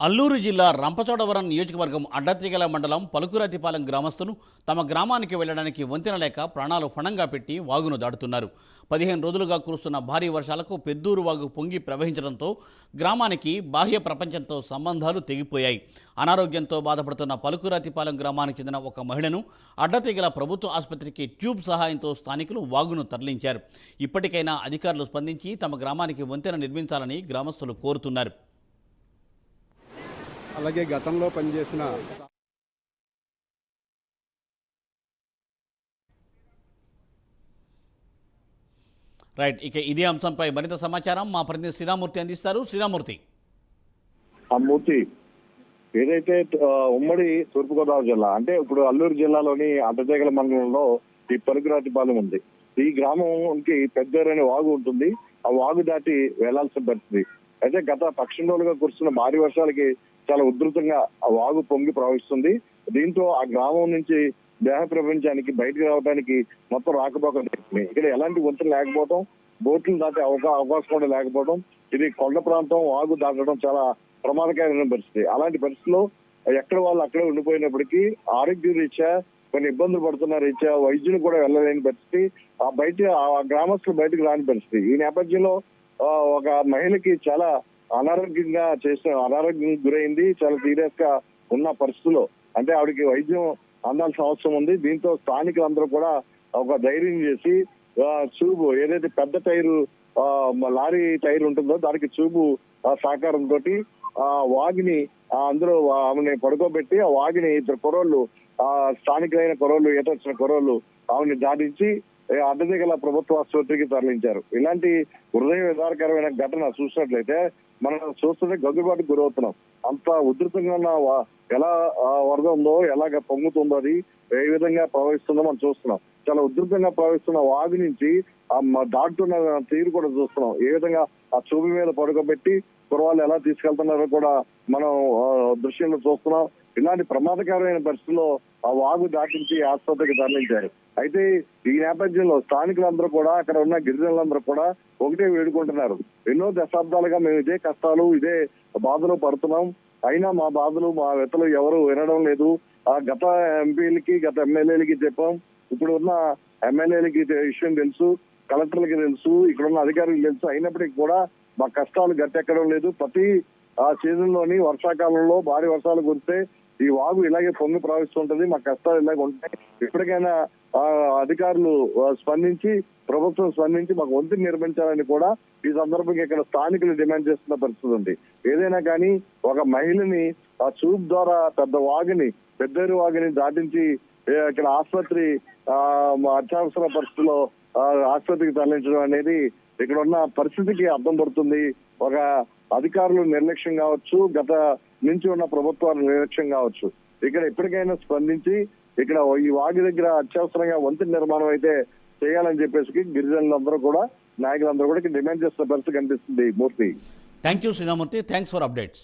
అల్లూరు జిల్లా రంపచోడవరం నియోజకవర్గం అడ్డతీగల మండలం పలుకురాతిపాలెం గ్రామస్తులు తమ గ్రామానికి వెళ్ళడానికి వంతెన లేక ప్రాణాలు ఫణంగా పెట్టి వాగును దాటుతున్నారు. పదిహేను రోజులుగా కురుస్తున్న భారీ వర్షాలకు పెద్దూరు వాగు పొంగి ప్రవహించడంతో గ్రామానికి బాహ్య ప్రపంచంతో సంబంధాలు తెగిపోయాయి. అనారోగ్యంతో బాధపడుతున్న పలుకురాతిపాలెం గ్రామానికి చెందిన ఒక మహిళను అడ్డతీగల ప్రభుత్వ ఆసుపత్రికి ట్యూబ్ సహాయంతో స్థానికులు వాగును తరలించారు. ఇప్పటికైనా అధికారులు స్పందించి తమ గ్రామానికి వంతెన నిర్మించాలని గ్రామస్తులు కోరుతున్నారు. అలాగే గతంలో పనిచేసిన రైట్ ఇక ఇదే అంశంపై మరింత సమాచారం మా ప్రతినిధి శ్రీరామూర్తి అందిస్తారు. శ్రీరామూర్తి. ఆ మూర్తి ఏదైతే ఉమ్మడి తూర్పుగోదావరి జిల్లా అంటే ఇప్పుడు అల్లూరు జిల్లాలోని అడ్డజగల మండలంలో ఈ పరుగురాతిపాలెం ఉంది. ఈ గ్రామంకి పెద్దరనే వాగు ఉంటుంది. ఆ వాగు దాటి వెళ్ళాల్సిన పరిస్థితి. అయితే గత పక్షం రోజులుగా కురుస్తున్న భారీ వర్షాలకి చాలా ఉధృతంగా ఆ వాగు పొంగి ప్రవహిస్తుంది. దీంతో ఆ గ్రామం నుంచి దేహ ప్రపంచానికి బయటకు రావడానికి మొత్తం రాకపోకలు ఇక్కడ ఎలాంటి వంతులు లేకపోవడం బోట్లు దాటే అవకా- అవకాశం కూడా లేకపోవడం ఇది కొండ ప్రాంతం వాగు దాటడం చాలా ప్రమాదకరమైన పరిస్థితి. అలాంటి పరిస్థితిలో ఎక్కడ వాళ్ళు అక్కడే ఉండిపోయినప్పటికీ ఆరోగ్య రీత్యా కొన్ని ఇబ్బందులు పడుతున్న రీత్యా వైద్యులు కూడా వెళ్ళలేని పరిస్థితి. ఆ బయట ఆ గ్రామస్తులు బయటకు రాని పరిస్థితి. ఈ నేపథ్యంలో ఒక మహిళకి చాలా అనారోగ్యంగా చేసిన అనారోగ్యం గురైంది చాలా సీరియస్గా ఉన్న పరిస్థితిలో. అంటే ఆవిడకి వైద్యం అందాల్సిన అవసరం ఉంది. దీంతో స్థానికులందరూ కూడా ఒక ధైర్యం చేసి చూపు చూబు ఏదైతే పెద్ద టైరు లారీ టైర్ ఉంటుందో దానికి చూబు సహకారం సహకారంతో ఆ వాగిని అందరూ అందులో ఆమెని పడుకోబెట్టి ఆ వాగిని ఇద్దరు కుర్రోళ్ళు ఆ స్థానికులైన కుర్రోళ్ళు ఈత వచ్చిన కుర్రోళ్ళు ఆమెని దాటించి ఏ, అడ్డదిగల ప్రభుత్వ ఆసుపత్రికి తరలించారు. ఇలాంటి హృదయ విధారకరమైన ఘటన చూసినట్లయితే మనం చూస్తుంటే గగ్గుబాటుకు గురవుతున్నాం. అంత ఉధృతంగా ఉన్న వా- ఎలా ఆ, వరద ఉందో ఎలాగ పొంగుతుందో అది ఏ విధంగా ప్రవహిస్తుందో మనం చూస్తున్నాం. చాలా ఉధృతంగా ప్రవహిస్తున్న వాగు నుంచి ఆ మ- దాటుతున్న తీరు కూడా చూస్తున్నాం. ఏ విధంగా ఆ చూపు మీద పడుకోబెట్టి కుర్రాళ్ళు ఎలా తీసుకెళ్తున్నారో కూడా మనం ఆ, దృశ్యంలో చూస్తున్నాం. ఇలాంటి ప్రమాదకరమైన పరిస్థితుల్లో ఆ వాగు దాటించి ఆసుపత్రికి తరలించారు. అయితే ఈ నేపథ్యంలో స్థానికులందరూ కూడా అక్కడ ఉన్న గిరిజనులందరూ కూడా ఒకటే వేడుకుంటున్నారు. ఎన్నో దశాబ్దాలుగా మేము ఇదే కష్టాలు ఇదే బాధలు పడుతున్నాం. అయినా మా బాధలు మా వ్యతలు ఎవరు వినడం లేదు. ఆ గత ఎంపీలకి గత ఎమ్మెల్యేలకి చెప్పాం. ఇప్పుడు ఉన్న ఎమ్మెల్యేలకి విషయం తెలుసు కలెక్టర్లకి తెలుసు ఇక్కడ ఉన్న అధికారులకు తెలుసు. అయినప్పటికీ కూడా మా కష్టాలు గట్టెక్కడం లేదు. ప్రతి ఆ సీజన్లోని వర్షాకాలంలో భారీ వర్షాలు కురిస్తే ఈ వాగు ఇలాగే పొంగి ప్రవహిస్తుంటది మా కష్టాలు ఇలాగే ఉంటాయి. ఇప్పటికైనా అధికారులు స్పందించి ప్రభుత్వం స్పందించి మాకు వంతు నిర్మించాలని కూడా ఈ సందర్భంగా ఇక్కడ స్థానికులు డిమాండ్ చేస్తున్న పరిస్థితి ఉంది. ఏదైనా కానీ ఒక మహిళని ఆ చూప్ ద్వారా పెద్ద వాగిని పెద్దరి వాగిని దాటించి ఇక్కడ ఆసుపత్రి ఆ, మా అత్యవసర పరిస్థితిలో ఆసుపత్రికి తరలించడం అనేది ఇక్కడ ఉన్న పరిస్థితికి అర్థం పడుతుంది. ఒక అధికారులు నిర్లక్ష్యం కావచ్చు గత నుంచి ఉన్న ప్రభుత్వాలు నిర్లక్ష్యం కావచ్చు. ఇక్కడ ఎప్పటికైనా స్పందించి ఇక్కడ ఈ వాగి దగ్గర అత్యవసరంగా వంతెన నిర్మాణం అయితే చేయాలని చెప్పేసి గిరిజనులందరూ కూడా నాయకులందరూ కూడా డిమాండ్ చేస్తున్న పరిస్థితి కనిపిస్తుంది Murthy. Thank you Sriramurthy thanks for updates